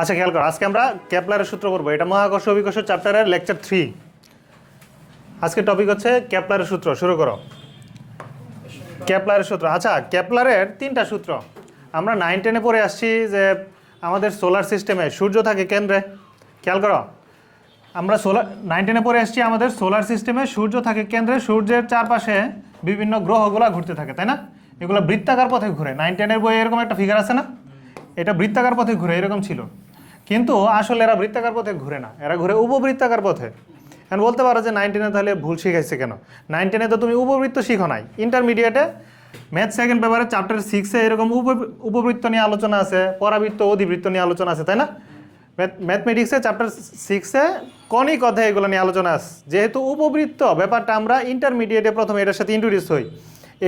আচ্ছা খেয়াল করো, আজকে আমরা ক্যাপলারের সূত্র করব এটা মহাকর্ষ অভিকর্ষ চ্যাপ্টারের লেকচার থ্রি। আজকে টপিক হচ্ছে ক্যাপলারের সূত্র, শুরু করো। ক্যাপলারের সূত্র আচ্ছা ক্যাপলারের তিনটা সূত্র। আমরা নাইন টেনে পড়ে আসছি যে আমাদের সোলার সিস্টেমে সূর্য থাকে কেন্দ্রে। খেয়াল করো, আমরা সোলার নাইন টেনে পড়ে আসছি, আমাদের সোলার সিস্টেমে সূর্য থাকে কেন্দ্রে, সূর্যের চারপাশে বিভিন্ন গ্রহগুলো ঘুরতে থাকে, তাই না? এগুলো বৃত্তাকার পথে ঘুরে। নাইন টেনের বইয়ে এরকম একটা ফিগার আছে না? এটা বৃত্তাকার পথে ঘুরে, এরকম ছিল। কিন্তু আসলে এরা বৃত্তাকার পথে ঘুরে না। এরা ঘুরে উপবৃত্তাকার পথে। এখন বলতে পারো যে নাইন টেনে তাহলে ভুল শিখাইছে কেন? নাইন টেনে তো তুমি উপবৃত্ত শিখো নাই। ইন্টারমিডিয়েটে ম্যাথ সেকেন্ড পেপারে চ্যাপ্টার সিক্সে এরকম উপ উপবৃত্ত নিয়ে আলোচনা আছে, পরাবৃত্ত, অধিবৃত্ত নিয়ে আলোচনা আছে, তাই না? ম্যাথমেটিক্সে, চ্যাপ্টার সিক্সে কনিক অধ্যায় এগুলো নিয়ে আলোচনা আছে। যেহেতু উপবৃত্ত, ব্যাপারটা আমরা ইন্টারমিডিয়েটে প্রথমে এটার সাথে ইন্ট্রোডিউস হই।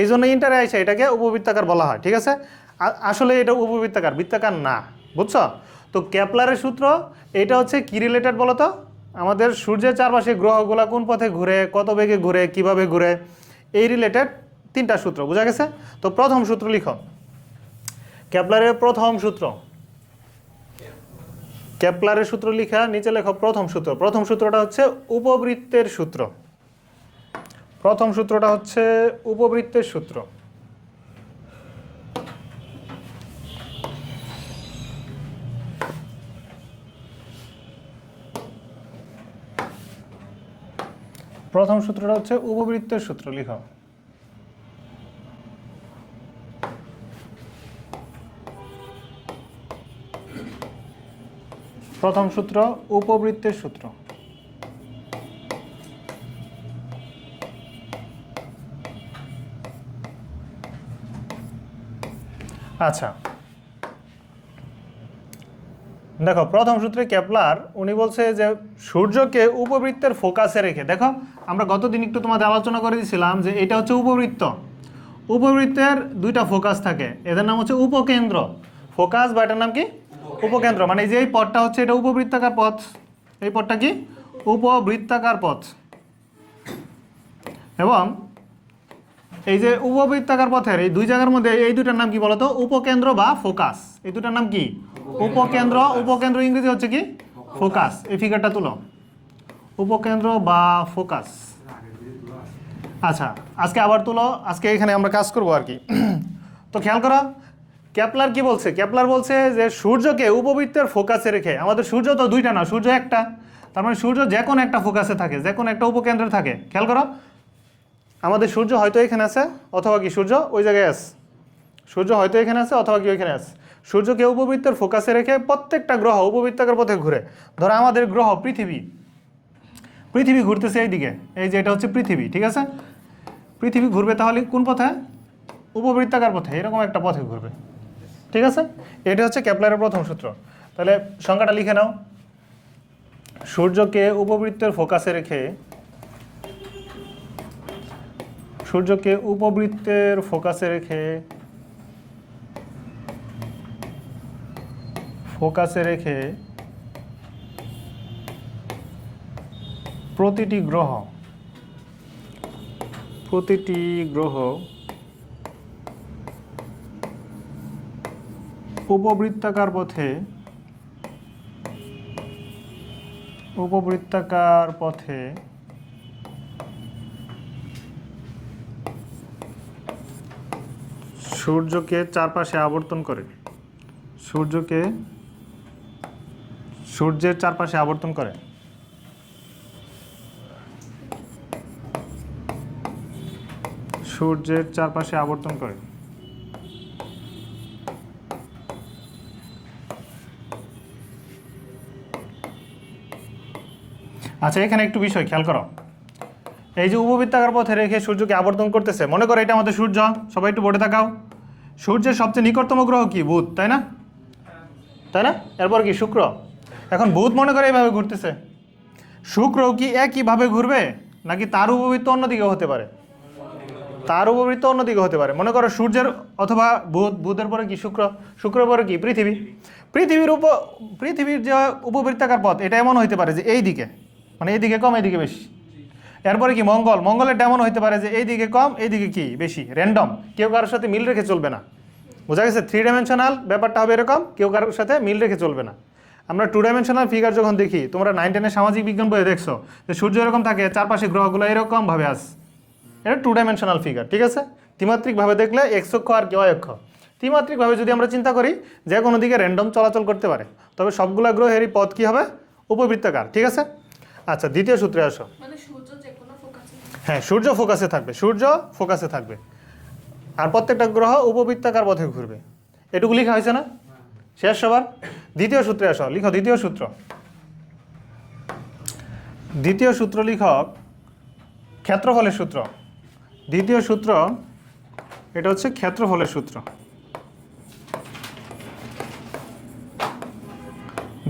এই জন্য ইন্টারে আইসা এটাকে উপবৃত্তাকার বলা হয়, ঠিক আছে? আসলে এটা উপবৃত্তাকার, বৃত্তাকার না, বুঝছ? তো ক্যাপলারের সূত্র, এটা হচ্ছে কি রিলেটেড বলো তো আমাদের সূর্যের চারপাশে গ্রহগুলা কোন পথে ঘুরে, কত বেগে ঘুরে, কীভাবে ঘুরে? এই রিলেটেড তিনটা সূত্র, বোঝা গেছে? তো প্রথম সূত্র লিখো। ক্যাপলারের প্রথম সূত্র। ক্যাপলারের সূত্র লিখা, নিচে লেখো প্রথম সূত্র। প্রথম সূত্রটা হচ্ছে উপবৃত্তের সূত্র। প্রথম সূত্রটা হচ্ছে উপবৃত্তের সূত্র। প্রথম সূত্রটা হচ্ছে উপবৃত্তের সূত্র লিখো। প্রথম সূত্র উপবৃত্তের সূত্র। আচ্ছা দেখো প্রথম সূত্রে ক্যাপলার উনি বলছে যে সূর্যকে উপবৃত্তের ফোকাসে রেখে দেখো আমরা গতদিন একটু তোমাদের আলোচনা করে দিয়েছিলাম যে এটা হচ্ছে উপবৃত্ত। উপবৃত্তের দুইটা ফোকাস থাকে এদের নাম হচ্ছে উপকেন্দ্র। ফোকাস বা এটার নাম কি? উপকেন্দ্র। মানে যে এই পথটা হচ্ছে এটা উপবৃত্তাকার পথ। এই পথটা কি? উপবৃত্তাকার পথ। এবং এই যে উপবৃত্তাকার পথের এই দুই জায়গার মধ্যে এই দুটার নাম কি বলতো? উপকেন্দ্র বা ফোকাস। এই দুটার নাম কি? উপকেন্দ্র উপকেন্দ্র ইংরেজি হচ্ছে কি? ফোকাস। এই ফিগারটা তুলো। উপকেন্দ্র বা ফোকাস। আচ্ছা আজকে আবার তুলো। আজকে এখানে আমরা কাজ করব আর কি। তো খেয়াল করো, ক্যাপলার কি বলছে? ক্যাপলার বলছে যে সূর্যকে উপবৃত্তের ফোকাসে রেখে, আমাদের সূর্য তো দুইটা না, সূর্য একটা। তার মানে সূর্য যে কোনো একটা ফোকাসে থাকে যে কোনো একটা উপকেন্দ্রে থাকে। খেয়াল করো আমাদের সূর্য হয়তো এখানে আছে, অথবা কি সূর্য? ওই জায়গায় আছে। সূর্য হয়তো এখানে আছে, অথবা কি ওইখানে আছে। সূর্যকে উপবৃত্তের ফোকাসে রেখে প্রত্যেকটা গ্রহ উপবৃত্তাকার পথে ঘুরে। ধরো আমাদের গ্রহ পৃথিবী। পৃথিবী ঘুরতেছে এইদিকে। এই যে এটা হচ্ছে পৃথিবী, ঠিক আছে? পৃথিবী ঘুরবে তাহলে কোন পথে? উপবৃত্তাকার পথে, এরকম একটা পথে ঘুরবে। ঠিক আছে? এটা হচ্ছে ক্যাপলারের প্রথম সূত্র। তাহলে সংখ্যাটা লিখে নাও। সূর্যকে উপবৃত্তের ফোকাসে রেখে সূর্যকে উপবৃত্তের ফোকাসে রেখে ফোকাসে রেখে প্রতিটি গ্রহ প্রতিটি গ্রহ উপবৃত্তাকার পথে উপবৃত্তাকার পথে সূর্যকে চারপাশে আবর্তন করে সূর্যকে সূর্যের চারপাশে আবর্তন করে। সূর্যের চারপাশে আবর্তন করে। আচ্ছা এখানে একটু বিষয় খেয়াল করো। এই যে উপবৃত্তাকার পথে রেখে সূর্যকে আবর্তন করতেছে, মনে করো এটা আমাদের সূর্য? সবাই একটু বোর্ডে তাকাও সূর্যের সবচেয়ে নিকটতম গ্রহ কি? বুধ, তাই না? তাই না? এরপর কি? শুক্র। এখন বুধ মনে করে এইভাবে ঘুরতেছে। শুক্র কি একইভাবে ঘুরবে? নাকি তার উপবৃত্ত অন্যদিকে হতে পারে? তার উপবৃত্ত অন্যদিকে হতে পারে। মনে করো সূর্যের অথবা বুধ, বুধের পরে কি শুক্র? শুক্রের পরে কি? পৃথিবী। পৃথিবীর উপ, পৃথিবীর যে উপবৃত্তাকার পথ, এটা এমন হইতে পারে যে এই দিকে মানে এইদিকে কম এইদিকে বেশি। এরপরে কি মঙ্গল? মঙ্গলের এমন হইতে পারে যে এইদিকে কম, এইদিকে কি বেশি? র্যান্ডম কেউ কারোর সাথে মিল রেখে চলবে না। বোঝা গেছে? থ্রি ডাইমেনশনাল ব্যাপারটা হবে এরকম, কেউ কারোর সাথে মিল রেখে চলবে না। আমরা টু ডাইমেনশনাল ফিগার যখন দেখি, তোমরা নাইন টেনের সামাজিক বিজ্ঞান বইয়ে দেখছ, যে সূর্য এরকম থাকে, চারপাশে গ্রহগুলো এরকমভাবে আস এটা টু ডাইমেনশনাল ফিগার ঠিক আছে? ত্রিমাত্রিকভাবে দেখলে এক্স আর কি অক্ষ। ত্রিমাত্রিকভাবে যদি আমরা চিন্তা করি, যে কোনো দিকে র্যান্ডম চলাচল করতে পারে। তবে সবগুলো গ্রহেরই পথ কী হবে? উপবৃত্তাকার, ঠিক আছে? আচ্ছা দ্বিতীয় সূত্রে আসো মানে সূর্য যে কোনো ফোকাসে হ্যাঁ সূর্য ফোকাসে থাকবে, সূর্য ফোকাসে থাকবে। আর প্রত্যেকটা গ্রহ উপবৃত্তাকার পথে ঘুরবে। এটুকু লেখা হয়েছে না? শেষ সবার? দ্বিতীয় সূত্রে আসো, লিখো দ্বিতীয় সূত্র। দ্বিতীয় সূত্র লিখক ক্ষেত্রফলের সূত্র। দ্বিতীয় সূত্র, এটা হচ্ছে ক্ষেত্রফলের সূত্র।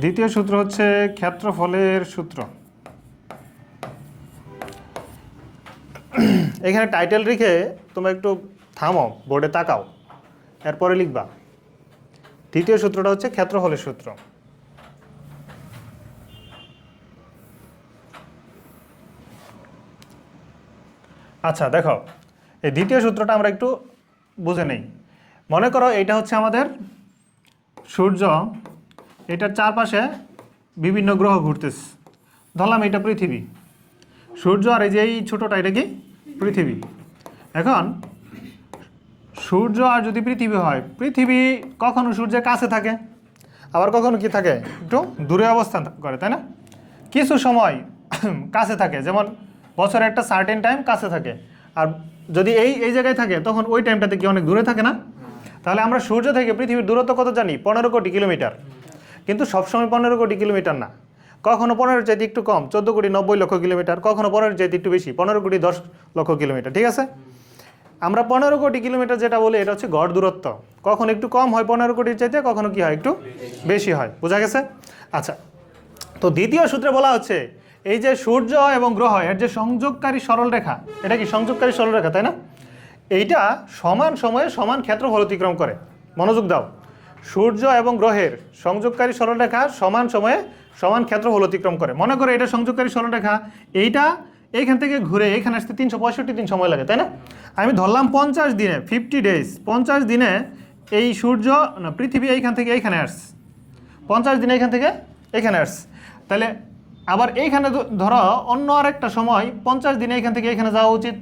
দ্বিতীয় সূত্র হচ্ছে ক্ষেত্রফলের সূত্র। এখানে টাইটেল রেখে তোমরা একটু থামো বোর্ডে তাকাও। এরপরে লিখবা। দ্বিতীয় সূত্রটা হচ্ছে ক্ষেত্রফলের সূত্র। আচ্ছা দেখো, এই দ্বিতীয় সূত্রটা আমরা একটু বুঝে নেই। মনে করো এটা হচ্ছে আমাদের সূর্য, এটার চারপাশে বিভিন্ন গ্রহ ঘুরতেছে। ধরলাম এটা পৃথিবী। সূর্য আর এই যে এই ছোটোটা, এটা কি? পৃথিবী। এখন, সূর্য আর যদি পৃথিবী হয়, পৃথিবী কখনো সূর্যের কাছে থাকে, আবার কখনো কি থাকে? একটু দূরে অবস্থান করে, তাই না? কিছু সময় কাছে থাকে, যেমন বছরে একটা সার্টেন টাইম কাছে থাকে। আর যদি এই এই জায়গায় থাকে, তখন ওই টাইমটাতে কি অনেক দূরে থাকে না? তাহলে আমরা সূর্য থেকে পৃথিবীর দূরত্ব কত জানি? পনেরো কোটি কিলোমিটার। কিন্তু সবসময় পনেরো কোটি কিলোমিটার না। কখনো পনেরো চাইতে একটু কম, চোদ্দ কোটি নব্বই লক্ষ কিলোমিটার, কখনো পনেরো চাইতে একটু বেশি, পনেরো কোটি দশ লক্ষ কিলোমিটার, ঠিক আছে? আমরা পনেরো কোটি কিলোমিটার যেটা বলি, এটা হচ্ছে গড় দূরত্ব। কখন একটু কম হয় পনেরো কোটির চাইতে, কখনো কি হয় একটু বেশি হয়, বোঝা গেছে? আচ্ছা তো দ্বিতীয় সূত্রে বলা হচ্ছে, এই যে সূর্য এবং গ্রহ, এর যে সংযোগকারী সরলরেখা এটা কি সংযোগকারী সরলরেখা তাই না? এইটা সমান সময়ে সমান ক্ষেত্রফল অতিক্রম করে। মনোযোগ দাও। সূর্য এবং গ্রহের সংযোগকারী সরলরেখা সমান সময়ে সমান ক্ষেত্রফল অতিক্রম করে। মনে করো এটা সংযোগকারী সরলরেখা এইটা এইখান থেকে ঘুরে এখানে আসতে তিনশো পঁয়ষট্টি দিন সময় লাগে, তাই না? আমি ধরলাম পঞ্চাশ দিনে ফিফটি ডেজ পঞ্চাশ দিনে এই সূর্য, না, পৃথিবী এইখান থেকে এইখানে আসছে। পঞ্চাশ দিনে এইখান থেকে এখানে আসছে। তাহলে আবার এইখানে ধরো অন্য আরেকটা সময় পঞ্চাশ দিনে এইখান থেকে এখানে যাওয়া উচিত।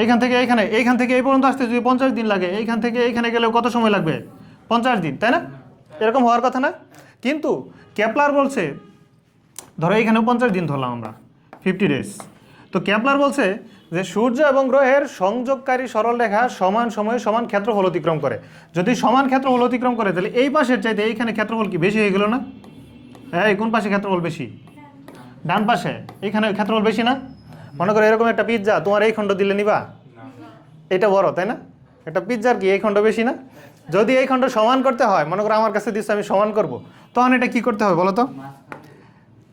এইখান থেকে এইখানে, এইখান থেকে এই পর্যন্ত আসতে যদি পঞ্চাশ দিন লাগে, এইখান থেকে এইখানে গেলেও কত সময় লাগবে? পঞ্চাশ দিন, তাই না? এরকম হওয়ার কথা না? কিন্তু ক্যাপলার বলছে ধরো এইখানেও পঞ্চাশ দিন ধরলাম আমরা ফিফটি ডেজ তো ক্যাপলার বলছে যে সূর্য এবং গ্রহের সংযোগকারী সরলরেখা সমান সময়ে সমান ক্ষেত্রফল অতিক্রম করে। যদি সমান ক্ষেত্রফল অতিক্রম করে তাহলে এই পাশের চাইতে এইখানে ক্ষেত্রফল কি বেশি হয়ে গেল না? হ্যাঁ এই কোন পাশে ক্ষেত্রফল বেশি? ডান পাশে এইখানে ক্ষেত্রফল বেশি না? মনে করো এরকম একটা পিৎজা তোমার এই খণ্ড দিলে নিবা? এটা বড় তাই না? একটা পিৎজার কি এই খণ্ড বেশি না? যদি এই খণ্ড সমান করতে হয়, মনে করো আমার কাছে দিচ্ছে আমি সমান করব, তখন এটা কি করতে হবে বলো তো?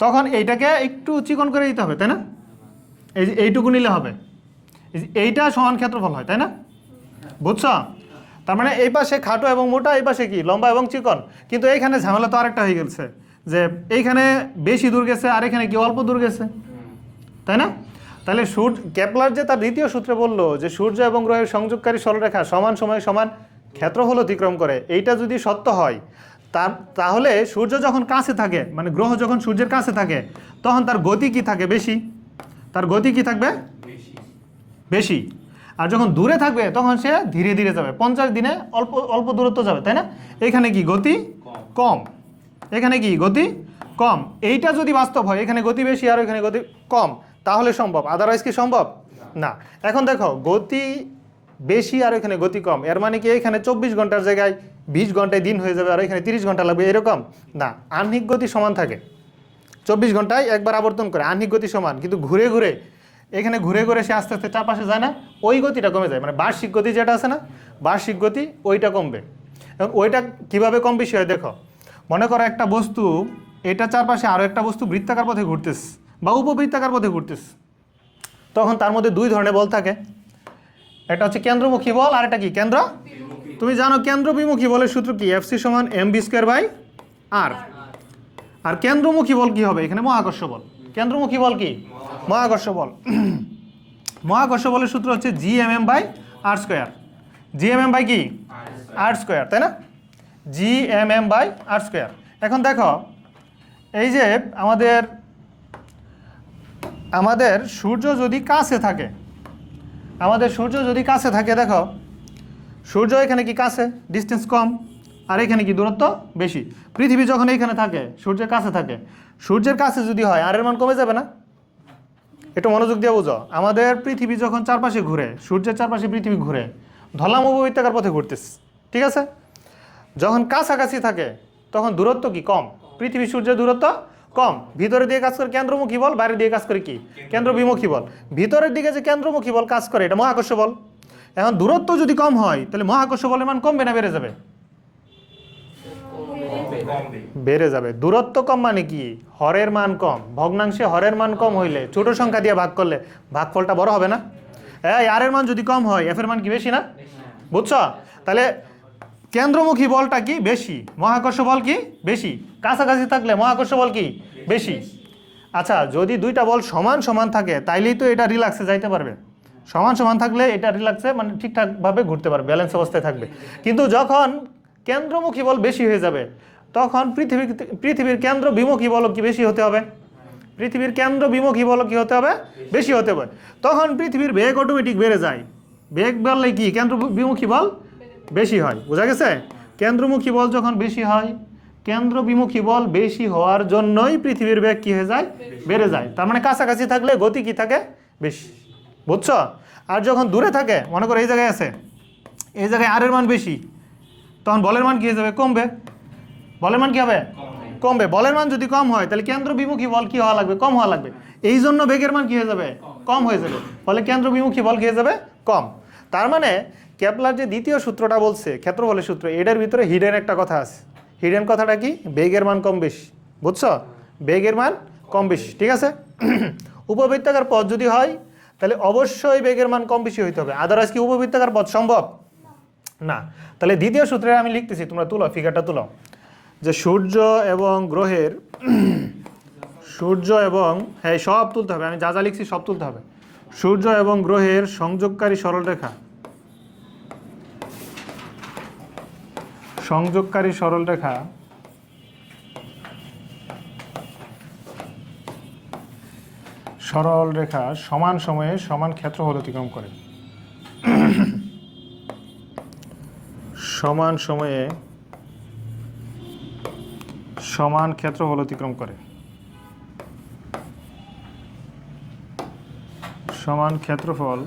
তখন এইটাকে একটু চিকন করে দিতে হবে, তাই না? এই যে এইটুকু নিলে হবে। এইটা সমান ক্ষেত্রফল হয়, তাই না? বুঝছ? তার মানে এই পাশে খাটো এবং মোটা, এই পাশে কি? লম্বা এবং চিকন। কিন্তু এইখানে ঝামেলা তো আরেকটা হয়ে গেছে, যে এইখানে বেশি দূর গেছে আর এখানে কি অল্প দূর গেছে? তাই না? তাহলে সূর্য ক্যাপলার যে তার দ্বিতীয় সূত্রে বলল যে সূর্য এবং গ্রহের সংযোগকারী সরলরেখা সমান সময়ে সমান ক্ষেত্রফল অতিক্রম করে। এইটা যদি সত্য হয়, তার, তাহলে সূর্য যখন কাছে থাকে মানে গ্রহ যখন সূর্যের কাছে থাকে, তখন তার গতি কি থাকে বেশি? তার গতি কি থাকবে? বেশি। আর যখন দূরে থাকবে, তখন সে ধীরে ধীরে যাবে। পঞ্চাশ দিনে অল্প অল্প দূরত্ব যাবে, তাই না? এখানে কি গতি? কম। এখানে কি গতি? কম। এইটা যদি বাস্তব হয়, এখানে গতি বেশি আর এখানে গতি কম, তাহলে সম্ভব। আদারওয়াইজ কি সম্ভব? না। এখন দেখো, গতি বেশি আর এখানে গতি কম। এর মানে কি? এখানে চব্বিশ ঘণ্টার জায়গায় বিশ ঘন্টায় দিন হয়ে যাবে আর এখানে তিরিশ ঘণ্টা লাগবে, এরকম? না, আহ্নিক গতি সমান থাকে। চব্বিশ ঘন্টায় একবার আবর্তন করে, আহ্নিক গতি সমান। কিন্তু ঘুরে ঘুরে, এখানে ঘুরে ঘুরে সে আস্তে আস্তে চারপাশে যায় না, ওই গতিটা কমে যায়। মানে বার্ষিক গতি যেটা আছে না, বার্ষিক গতি ওইটা কমবে। এবং ওইটা কীভাবে কম বেশি হয় দেখো, মনে করো একটা বস্তু, এটা চারপাশে আরও একটা বস্তু বৃত্তাকার পথে ঘুরতেস বা উপবৃত্তাকার পথে ঘুরতেস তখন তার মধ্যে দুই ধরনের বল থাকে। একটা হচ্ছে কেন্দ্রমুখী বল আর একটা কি? কেন্দ্র? তুমি জানো কেন্দ্র বিমুখী বলের সূত্র কি? এফ সি সমান M B square by R. আর কেন্দ্রমুখী বল কি হবে? এখানে মহাকর্ষ বল। কেন্দ্রমুখী বল কি? মহাকর্ষ বল। মহাকর্ষ বলের সূত্র হচ্ছে G M M by R square. G M M by কি? আর স্কোয়ার তাই না? G M M by R square. এখন দেখো এই যে আমাদের আমাদের সূর্য যদি কাছে থাকে আমাদের সূর্য যদি কাছে থাকে, দেখো। সূর্য এখানে কি কাছে? ডিস্টেন্স কম। আর এখানে কি দূরত্ব বেশি? পৃথিবী যখন এইখানে থাকে সূর্যের কাছে থাকে। সূর্যের কাছে যদি হয়, আর এর মান কমে যাবে না? একটু মনোযোগ দিয়ে বুঝো। আমাদের পৃথিবী যখন চারপাশে ঘুরে, সূর্যের চারপাশে পৃথিবী ঘুরে, ধলাম উপবৃত্তাকার পথে ঘুরতেছে। ঠিক আছে? যখন কাছাকাছি থাকে, তখন দূরত্ব কি কম? পৃথিবী সূর্যের দূরত্ব কম। ভিতরে দিয়ে কাজ করে কেন্দ্রমুখী বল, বাইরে দিয়ে কাজ করে কি? কেন্দ্রবিমুখী বল। ভিতরের দিকে যে কেন্দ্রমুখী বল কাজ করে, এটা মহাকর্ষ বল। এখন দূরত্ব যদি কম হয়, তাহলে মহাকর্ষ বলের মান কমবে না বেড়ে যাবে? বেড়ে যাবে। দূরত্ব কম মানে কি? হরের মান কম। ভগ্নাংশে হরের মান কম হইলে, ছোট সংখ্যা দিয়ে ভাগ করলে ভাগফলটা বড় হবে না? এই আর এর মান যদি কম হয় এফ এর মান কি বেশি না? বুঝছ? তাহলে কেন্দ্রমুখী বলটা কি? বেশি। মহাকর্ষ বল কি? বেশি। কাছাকাছি থাকলে মহাকর্ষ বল কি? বেশি। আচ্ছা যদি দুইটা বল সমান সমান থাকে, তাইলেই তো এটা রিল্যাক্সে যাইতে পারবে। সমান সমান থাকলে এটা রিল্যাক্সে মানে ঠিকঠাকভাবে ঘুরতে পারবে ব্যালেন্স অবস্থায় থাকবে। কিন্তু যখন কেন্দ্রমুখী বল বেশি হয়ে যাবে, তখন পৃথিবী পৃথিবীর কেন্দ্র বিমুখী বল কি বেশি হতে হবে? পৃথিবীর কেন্দ্র বিমুখী বল কি হতে হবে? বেশি হতে হবে। তখন পৃথিবীর বেগ অটোমেটিক বেড়ে যায়। বেগ বাড়লে কি? কেন্দ্র বিমুখী বল বেশি হয়। বোঝা গেছে? কেন্দ্রমুখী বল যখন বেশি হয় কেন্দ্র বিমুখী বল বেশি হওয়ার জন্যই পৃথিবীর বেগ কি হয়ে যায়? বেড়ে যায়। তার মানে কাছাকাছি থাকলে গতি কি থাকে? বেশি। বুঝছ? আর যখন দূরে থাকে, মনে করো এই জায়গায় আছে, এই জায়গায় আরের মান বেশি, তখন বলের মান কী হয়ে যাবে? কমবে। বলের মান কী হবে? কমবে। বলের মান যদি কম হয়, তাহলে কেন্দ্র বিমুখী বল কী হওয়া লাগবে? কম হওয়া লাগবে। এই জন্য বেগের মান কী হয়ে যাবে? কম হয়ে যাবে। ফলে কেন্দ্র বিমুখী বল কী হয়ে যাবে? কম। তার মানে ক্যাপলার যে দ্বিতীয় সূত্রটা বলছে, ক্ষেত্রফলের সূত্র, এটার ভিতরে হিডেন একটা কথা আছে। হিডেন কথাটা কি? বেগের মান কম বেশি। বুঝছ? বেগের মান কম বেশি, ঠিক আছে? উপবৃত্তাকার পথ যদি হয়, তাহলে অবশ্যই বেগের মান কম বেশি হইতে হবে। আদারওয়াইজ কি উপবৃত্তাকার পথ সম্ভব? না। তাহলে দ্বিতীয় সূত্রে আমি লিখতেছি, তোমরা তুলো ফিগারটা তুলো। যে সূর্য এবং গ্রহের, সূর্য এবং হ্যাঁ সব তুলতে হবে। আমি যা যা লিখছি সব তুলতে হবে। সূর্য এবং গ্রহের সংযোগকারী সরলরেখা। সংযোগকারী সরলরেখা সরল রেখা সমান সময়ে সমান ক্ষেত্রফল অতিক্রম করে। সমান সময়ে সমান ক্ষেত্রফল অতিক্রম করে। সমান ক্ষেত্রফল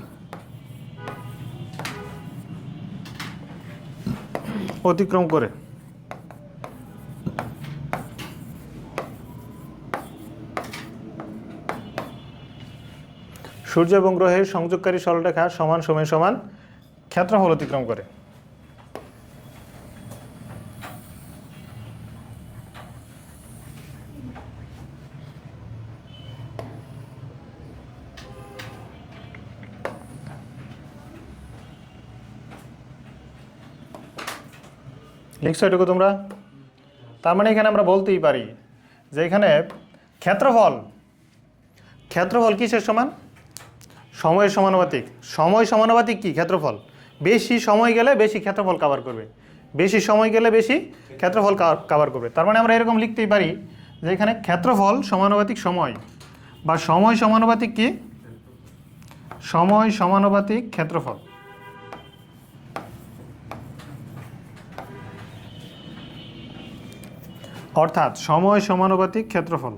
অতিক্রম করে। সূর্য এবং গ্রহের সংযোগকারী সরলরেখা সমান সময়ে সমান ক্ষেত্রফল অতিক্রম করে। লিখছো এটুকু তোমরা? তার মানে এখানে আমরা বলতেই পারি যে এখানে ক্ষেত্রফল ক্ষেত্রফল কিসের সমান? সময়ের সমানুপাতিক। সময় সমানুপাতিক কি? ক্ষেত্রফল। বেশি সময় গেলে বেশি ক্ষেত্রফল কভার করবে। বেশি সময় গেলে বেশি ক্ষেত্রফল কভার করবে। তার মানে আমরা এরকম লিখতেই পারি যে এখানে ক্ষেত্রফল সমানুপাতিক সময় বা সময় সমানুপাতিক কি? সময় সমানুপাতিক ক্ষেত্রফল। অর্থাৎ সময় সমানুপাতিক ক্ষেত্রফল।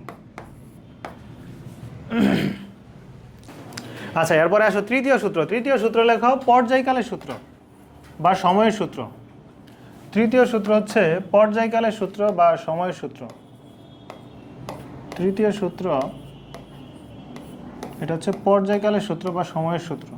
আচ্ছা এরপরে আসো তৃতীয় সূত্র। তৃতীয় সূত্র লেখো পর্যায়কালের সূত্র বা সময়ের সূত্র। তৃতীয় সূত্র হচ্ছে পর্যায়কালের সূত্র বা সময়ের সূত্র। তৃতীয় সূত্র, এটা হচ্ছে পর্যায়কালের সূত্র বা সময়ের সূত্র।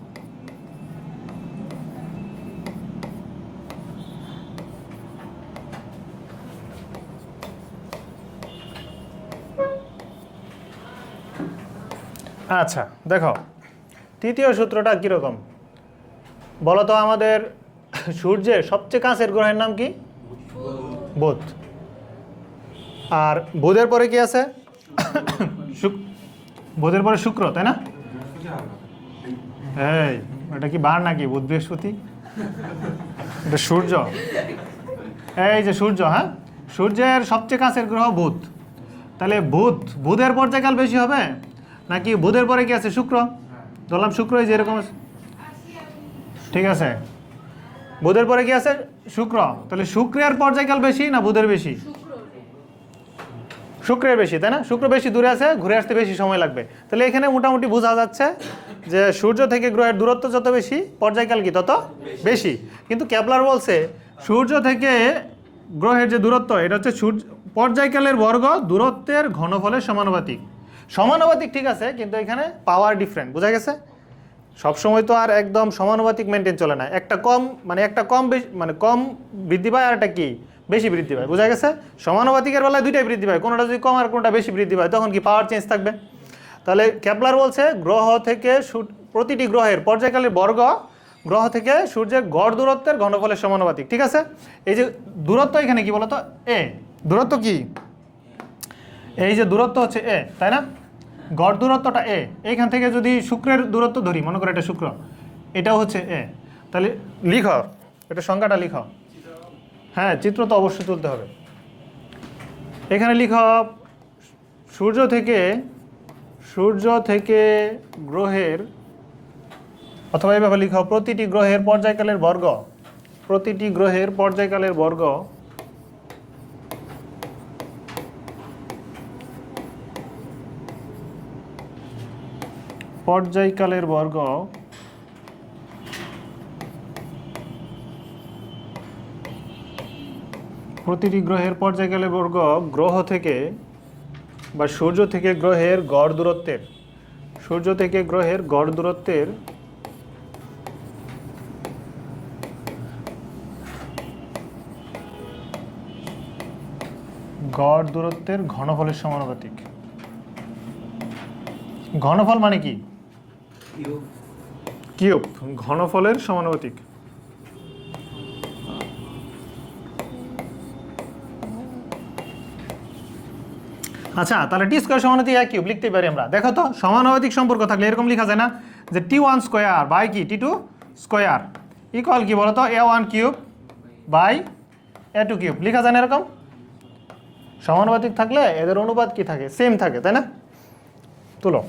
আচ্ছা দেখো, তৃতীয় সূত্রটা কীরকম? বলো তো আমাদের সূর্যের সবচেয়ে কাছের গ্রহের নাম কি? বুধ। আর বুধের পরে কি আছে? বুধের পরে শুক্র, তাই না? এই, এটা কি বার নাকি, বুধ বৃহস্পতি? এটা সূর্য। এই যে সূর্য হ্যাঁ? সূর্যের সবচেয়ে কাছের গ্রহ বুধ। তাহলে বুধ, বুধের পর্যায়কাল বেশি হবে? নাকি বুধের পরে কি আছে? শুক্র? ধরলাম শুক্র এই যে এরকম আছে। ঠিক আছে। বুধের পরে কি আছে? শুক্র। তাহলে শুক্রের পর্যায়কাল বেশি না বুধের বেশি? শুক্রের বেশি তাই না? শুক্র বেশি দূরে আছে ঘুরে আসতে বেশি সময় লাগবে। তাহলে এখানে মোটামুটি বোঝা যাচ্ছে যে সূর্য থেকে গ্রহের দূরত্ব যত বেশি পর্যায়কাল কি তত বেশি। কিন্তু ক্যাপলার বলছে সূর্য থেকে গ্রহের যে দূরত্ব এটা হচ্ছে সূর্য পর্যায়কালের বর্গ দূরত্বের ঘনফলের সমানুপাতিক। সমানুপাতিক ঠিক আছে, কিন্তু এখানে পাওয়ার ডিফারেন্ট বোঝা গেছে? সবসময় তো আর একদম সমানুপাতিক মেনটেন চলে না। একটা কম মানে একটা কম মানে কম বৃদ্ধি পায় আর একটা কি? বেশি বৃদ্ধি পায়, বোঝা গেছে? সমানুপাতিকের বেলায় দুইটাই বৃদ্ধি পায়, কোনোটা যদি কম আর কোনোটা বেশি বৃদ্ধি পায়, তখন কি পাওয়ার চেঞ্জ থাকবে? তাহলে ক্যাপলার বলছে, গ্রহ থেকে প্রতিটি গ্রহের পর্যায়কালের বর্গ, গ্রহ থেকে সূর্যের গড় দূরত্বের ঘনফলের সমানুপাতিক, ঠিক আছে? এই যে দূরত্ব এখানে কি বলতো? এ দূরত্ব কি? এই যে দূরত্ব হচ্ছে এ তাই না? গড় দূরত্বটা এ এইখান থেকে যদি শুক্রের দূরত্ব ধরি, মনে করো এটা শুক্র, এটাও হচ্ছে এ তাহলে লিখ, এটা সংখ্যাটা লিখ। হ্যাঁ চিত্র তো অবশ্যই তুলতে হবে। এখানে লিখ, সূর্য থেকে সূর্য থেকে গ্রহের, অথবা এইভাবে লিখ, প্রতিটি গ্রহের পর্যায়কালের বর্গ, প্রতিটি গ্রহের পর্যায়কালের বর্গ পর্যায়কালের বর্গ প্রতিটি গ্রহের পর্যায়কালের বর্গ গ্রহ থেকে বা সূর্য থেকে গ্রহের গড় দূরত্বের, সূর্য থেকে গ্রহের গড় দূরত্বের গড় দূরত্বের ঘনফলের সমানুপাতিক। ঘনফল মানে কি? কিউব? ঘনফলের সমানুপাতিক। আচ্ছা তাহলে টি স্কোয়ার সমানুপাতিক এক কিউব লিখতে পারি আমরা। দেখো তো, সমানুপাতিক সম্পর্ক থাকলে এরকম লেখা যায় না যে টি ওয়ান স্কোয়ার বাই কি? T two square. ইকুয়াল কি বলতো? A one cube by A two cube. লেখা যায় না এরকম? সমানুপাতিক থাকলে এদের অনুপাত কি থাকে? সেম থাকে, তাই না? তুলো।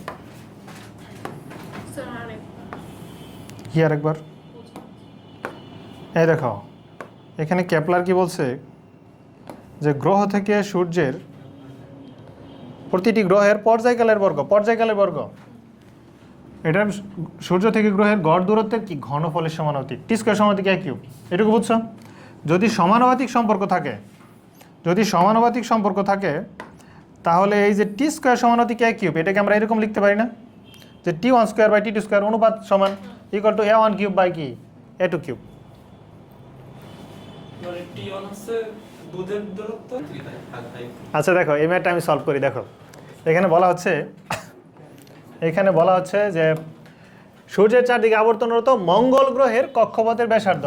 আর একবার। এই দেখো এখানে ক্যাপলার কি বলছে? যে গ্রহ থেকে সূর্যের প্রতিটি গ্রহের পর্যায়কালের বর্গ পর্যায়কালের বর্গ। এটা সূর্য থেকে গ্রহের গড় দূরত্বের কি? ঘনফলের সমানুপাতিক। টি স্কোয়ার সমানুপাতিক এক কিউব এটুকু বুঝছ? যদি সমানুপাতিক সম্পর্ক থাকে, যদি সমানুপাতিক সম্পর্ক থাকে, তাহলে এই যে টি স্কোয়ার সমানুপাতিক এক কিউব এটাকে আমরা এরকম লিখতে পারি না? যে T one square by T two square অনুপাত সমান। Equal to A one cube by কি এ টু কিউব আচ্ছা দেখো এই ম্যাটটা আমি সলভ করি দেখো। এখানে বলা হচ্ছে এখানে বলা হচ্ছে যে সূর্যের চারদিকে আবর্তনরত মঙ্গল গ্রহের কক্ষপথের ব্যাসার্ধ।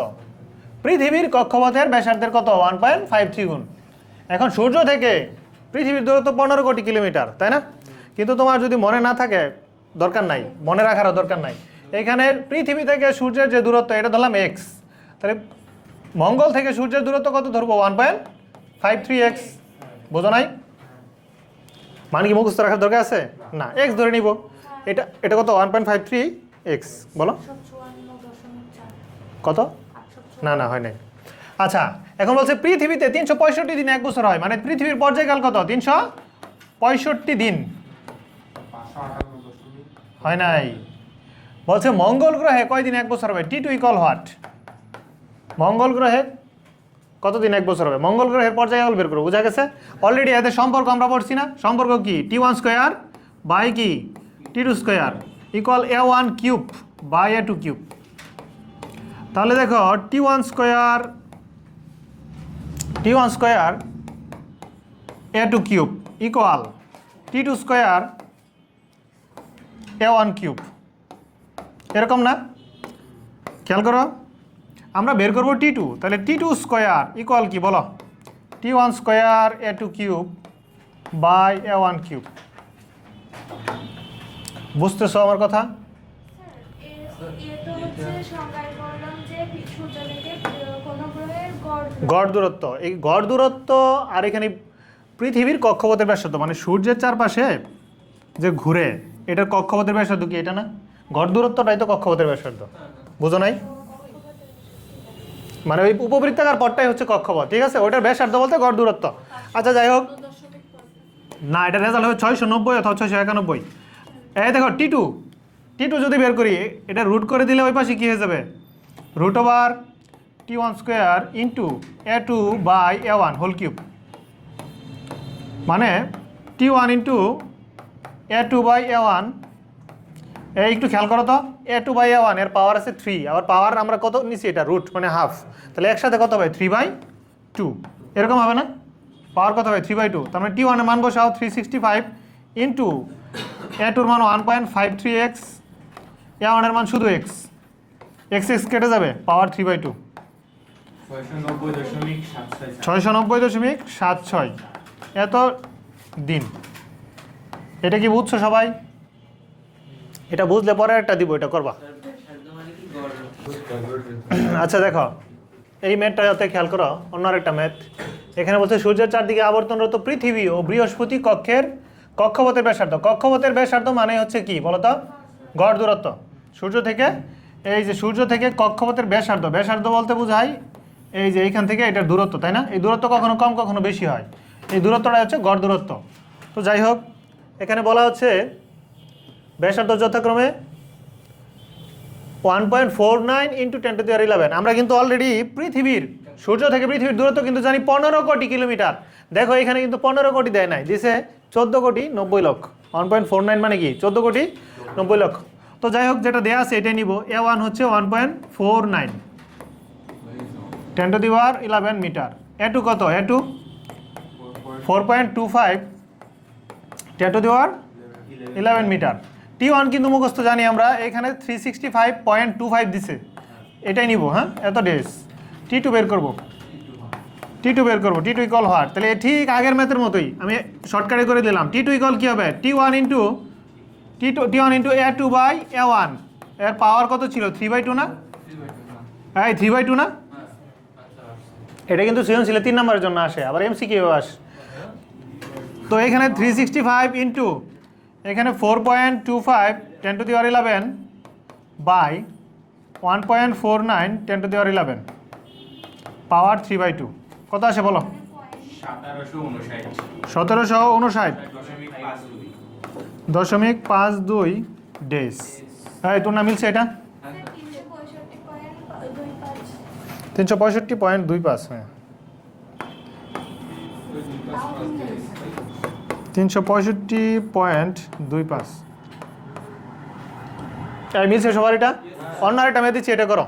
পৃথিবীর কক্ষপথের ব্যাসার্ধের কত? ওয়ান পয়েন্ট ফাইভ থ্রি গুণ। এখন সূর্য থেকে পৃথিবীর দূরত্ব পনেরো কোটি কিলোমিটার তাই না? কিন্তু তোমার যদি মনে না থাকে দরকার নাই। মনে রাখারও দরকার নাই। এখানে পৃথিবী থেকে সূর্যের যে দূরত্ব, এটা ধরলাম এক্স তাহলে মঙ্গল থেকে সূর্যের দূরত্ব কত ধরবো? One point five three X বোঝো নাই? মানে কি মুখস্থ রাখার দরকার আছে? না এক্স ধরে নিব। এটা এটা কত? One point five three x বলো। কত? না না, হয় নাই। আচ্ছা এখন বলছে পৃথিবীতে তিনশো পঁয়ষট্টি দিন এক বছর হয়। মানে পৃথিবীর পর্যায়কাল কত? তিনশো পঁয়ষট্টি দিন। হয় নাই। বলছে, মঙ্গল গ্রহে কয়দিন এক বছর হবে? টি টু ইকল হোয়াট মঙ্গল গ্রহে কতদিন এক বছর হবে? মঙ্গল গ্রহের পর্যায়কাল বের করব বুঝা গেছে? অলরেডি এদের সম্পর্ক আমরা পড়ছি না। সম্পর্ক কি? টি ওয়ান স্কোয়ার বাই কি? T two square equal A one cube by A two cube তাহলে দেখো T one square T one square A two cube equal T two square A one cube এরকম না? খেয়াল করো। আমরা বের করব টি টু তাহলে টি টু স্কোয়ার ইকুয়াল কি বলো? T one square A two cube by A one cube বুঝতেছো আমার কথা? গড় দূরত্ব। এই গড় দূরত্ব আর এখানে পৃথিবীর কক্ষপথের ব্যাসার্ধ মানে সূর্যের চারপাশে যে ঘুরে, এটার কক্ষপথের ব্যাসার্ধ কি? এটা না? গড় দূরত্বটাই তো কক্ষপথের ব্যাসার্ধ। বুঝো নাই? মানে ওই উপবৃত্তাকার পথটাই হচ্ছে কক্ষপথ, ঠিক আছে? ওটার ব্যাসার্ধ বলতে গড় দূরত্ব। আচ্ছা যাই হোক। না, এটা রেজাল্ট হবে ছয়শো নব্বই অথবা ছয়শো একানব্বই। এই দেখো টি টু টি টু যদি বের করি, এটা রুট করে দিলে ওই পাশে কী হয়ে যাবে? Root over T one square into A two by A one whole cube মানে T one into A two by A one একটু খেয়াল করো তো এ টু বাই এ ওয়ানের পাওয়ার আছে থ্রি আবার পাওয়ার আমরা কত নিচ্ছি এটা রুট মানে হাফ তাহলে একসাথে কত হবে? থ্রি বাই টু এরকম হবে না? পাওয়ার কত হবে? থ্রি বাই টু তার মানে টি ওয়ানের মান বসাও three sixty five into A টুর মান one point five three x A ওয়ানের মান শুধু এক্স এক্স এক্স কেটে যাবে পাওয়ার থ্রি বাই টু। ছয়শো নব্বই দশমিক সাত ছয়। এত দিন। এটা কি বুঝছ সবাই? এটা বুঝলে পরে একটা দিব, এটা করবা। আচ্ছা দেখো, এই ম্যাথটা যাতে খেয়াল করো, অন্য আরেকটা ম্যাথ। এখানে বলছে, সূর্যের চারদিকে আবর্তনরত পৃথিবী ও বৃহস্পতি কক্ষের কক্ষপথের ব্যাসার্ধ। কক্ষপথের ব্যাসার্ধ মানে হচ্ছে কি বলতো গড় দূরত্ব। সূর্য থেকে, এই যে সূর্য থেকে কক্ষপথের ব্যাসার্ধ ব্যাসার্ধ বলতে বোঝায় এই যে এইখান থেকে এটার দূরত্ব, তাই না? এই দূরত্ব কখনো কম, কখনো বেশি হয়। এই দূরত্বটা হচ্ছে গড় দূরত্ব। তো যাই হোক, এখানে বলা হচ্ছে ব্যাসার্ধ যথাক্রমে one point four nine into ten to the power eleven আমরা কিন্তু অলরেডি পৃথিবীর, সূর্য থেকে পৃথিবীর দূরত্ব কিন্তু জানি পনেরো কোটি কিলোমিটার। দেখো, এখানে কিন্তু পনেরো কোটি দেয় নাই। দিছে চোদ্দ কোটি নব্বই লক্ষ। ওয়ান পয়েন্ট ফোর নাইন মানে কি? চোদ্দ কোটি নব্বই লক্ষ। তো যাই হোক, যেটা দেওয়া আছে, এটাই নিব। এ ওয়ান হচ্ছে one point four nine ten to the power eleven metre A two কত? A two four point two five ten to the power eleven metre T one কিন্তু মুখস্থ জানি আমরা, এখানে three sixty five point two five দিছে। এটাই নিব হ্যাঁ? এত ডেজ টি টু বের করব। টি টু বের করব টি টু ইকল হোয়াট তাহলে ঠিক আগের ম্যাথের মতোই। আমি শর্টকাটে করে দিলাম। টি টু ইকল কী হবে? T one into T two T one into A two by A ওয়ানের পাওয়ার কত ছিল? থ্রি বাই টু না? হ্যাঁ থ্রি বাই টু না? এটা কিন্তু সৃজনশীলে তিন নম্বরের জন্য আসে। আবার এমসি কিউ আসে। তো এখানে থ্রি সিক্সটি ফাইভ ইন্টু এখানে four point two five ten to the power eleven by one point four nine ten to the power eleven power three by two কত আসে বলো? সতেরোশো উনষাট। দশমিক পাঁচ দুই দশমিক হ্যাঁ তোর না মিলছে এটা? তিনশো পঁয়ষট্টি পয়েন্ট দুই পাঁচ হ্যাঁ। তিনশো পঁয়ষট্টি পয়েন্ট দুই পাঁচ। মিলছে সবার এটা? অন্য আরেকটা মেয়ে দিচ্ছি এটা করো।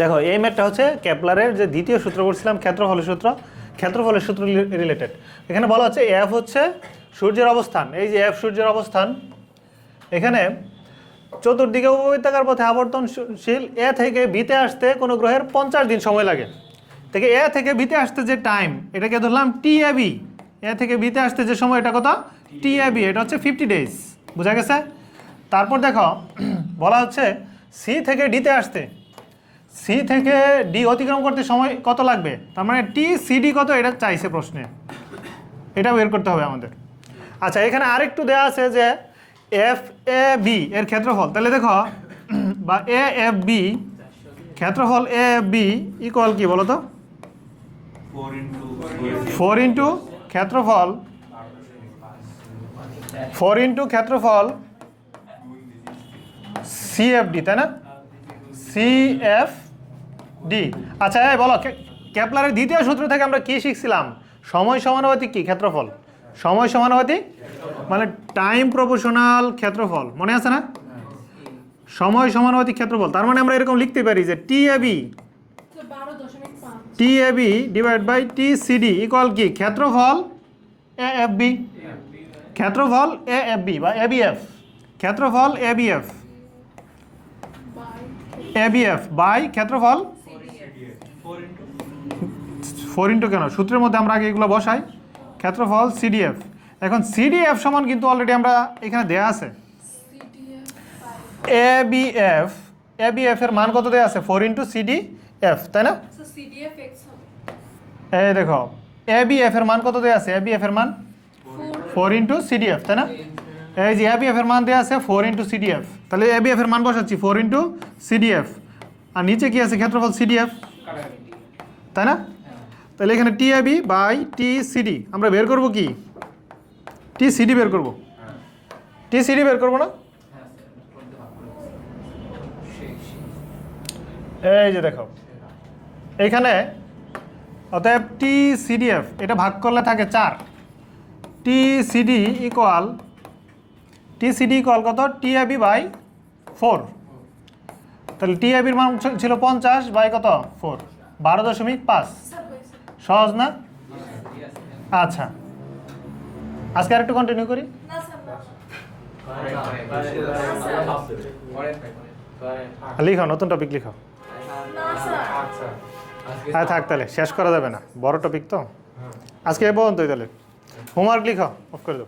দেখো এই ম্যাথটা হচ্ছে কেপলারের যে দ্বিতীয় সূত্র বলছিলাম ক্ষেত্রফলের সূত্র। ক্ষেত্রফলের সূত্র রিলেটেড এখানে বলা হচ্ছে এফ হচ্ছে সূর্যের অবস্থান। এই যে এফ সূর্যের অবস্থান এখানে চতুর্দিকে উপবৃত্তাকার পথে আবর্তনশীল এ থেকে বিতে আসতে কোনো গ্রহের পঞ্চাশ দিন সময় লাগে। থেকে এ থেকে ভিতে আসতে যে টাইম এটাকে ধরলাম টি এ বি এ থেকে ভিতে আসতে যে সময়, এটা কত? টি এ বি এটা হচ্ছে ফিফটি ডেজ বোঝা গেছে? তারপর দেখো, বলা হচ্ছে সি থেকে ডিতে আসতে। সি থেকে ডি অতিক্রম করতে সময় কত লাগবে? তার মানে টি সিডি কত? এটা চাইছে প্রশ্নে। এটা বের করতে হবে আমাদের। আচ্ছা এখানে আরেকটু দেওয়া আছে যে এফ এ বি এর ক্ষেত্রফল। তাহলে দেখো, বা এ এফ বি ক্ষেত্রফল এ এফ বি ইকুয়াল কি বলো তো ফোর ইন্টু ক্ষেত্রফল। ফোর ইন্টু ক্ষেত্রফল সিএফডি তাই না? সিএফ ডি আচ্ছা এই বলো, কে- কেপলারের দ্বিতীয় সূত্র থেকে আমরা কি শিখছিলাম? সময় সমানুপাতিক কি? ক্ষেত্রফল। সময় সমানুপাতিক? মানে টাইম প্রপোর্শনাল ক্ষেত্রফল। মনে আছে না? সময় সমানুপাতিক ক্ষেত্রফল। তার মানে আমরা এরকম লিখতে পারি যে টি এ বি বারো দশমিক পাঁচ T A B divide by T CD equal কি? ক্ষেত্রফল এ এফ বি ক্ষেত্রফল এ এফ বি বা এ বি এফ ক্ষেত্রফল এ বি এফ বাই ক্ষেত্রফল? ফোর ইন্টু কেন? সূত্রের মধ্যে আমরা আগে এগুলো বসাই। ক্ষেত্রফল সিডিএফ এখন সিডিএফ সমান কিন্তু অলরেডি আমরা এখানে দেয়া আছে। A B F A B F এর মান কত দেওয়া আছে? ফোর ইন্টু সিডি এফ তাই না? এই দেখো এ বি এফ এর মান কত দেওয়া আছে? এ বি এফ এর মান? ফোর ইন্টু সিডিএফ তাই না? এই যে এ বি এফ এর মান দেওয়া আছে ফোর ইন্টু সিডিএফ তাহলে এ বি এফ এর মান বসাচ্ছি ফোর ইন্টু সিডিএফ আর নিচে কি আছে? ক্ষেত্রফল সিডিএফ তাই না? তাহলে এখানে T A B by T CD আমরা বের করব কি? টি সিডি বের করব। টি সিডি বের করব না? এই যে দেখো এইখানে অতএব টি সিডিএফ এটা ভাগ করলে থাকে চার। T CD equal T CD equal কত? টি এবি বাই ফোর তাহলে টি এবির মান ছিল- পঞ্চাশ বাই কত? ফোর বারো দশমিক পাঁচ। সহজ না? আচ্ছা। আজকে আর একটু কন্টিনিউ করি? না লিখো নতুন টপিক লিখো। আচ্ছা। হ্যাঁ থাক তাহলে শেষ করা যাবে না। বড় টপিক তো। আজকে এ পর্যন্তই তাহলে। হোমওয়ার্ক লিখো অফ করে দাও।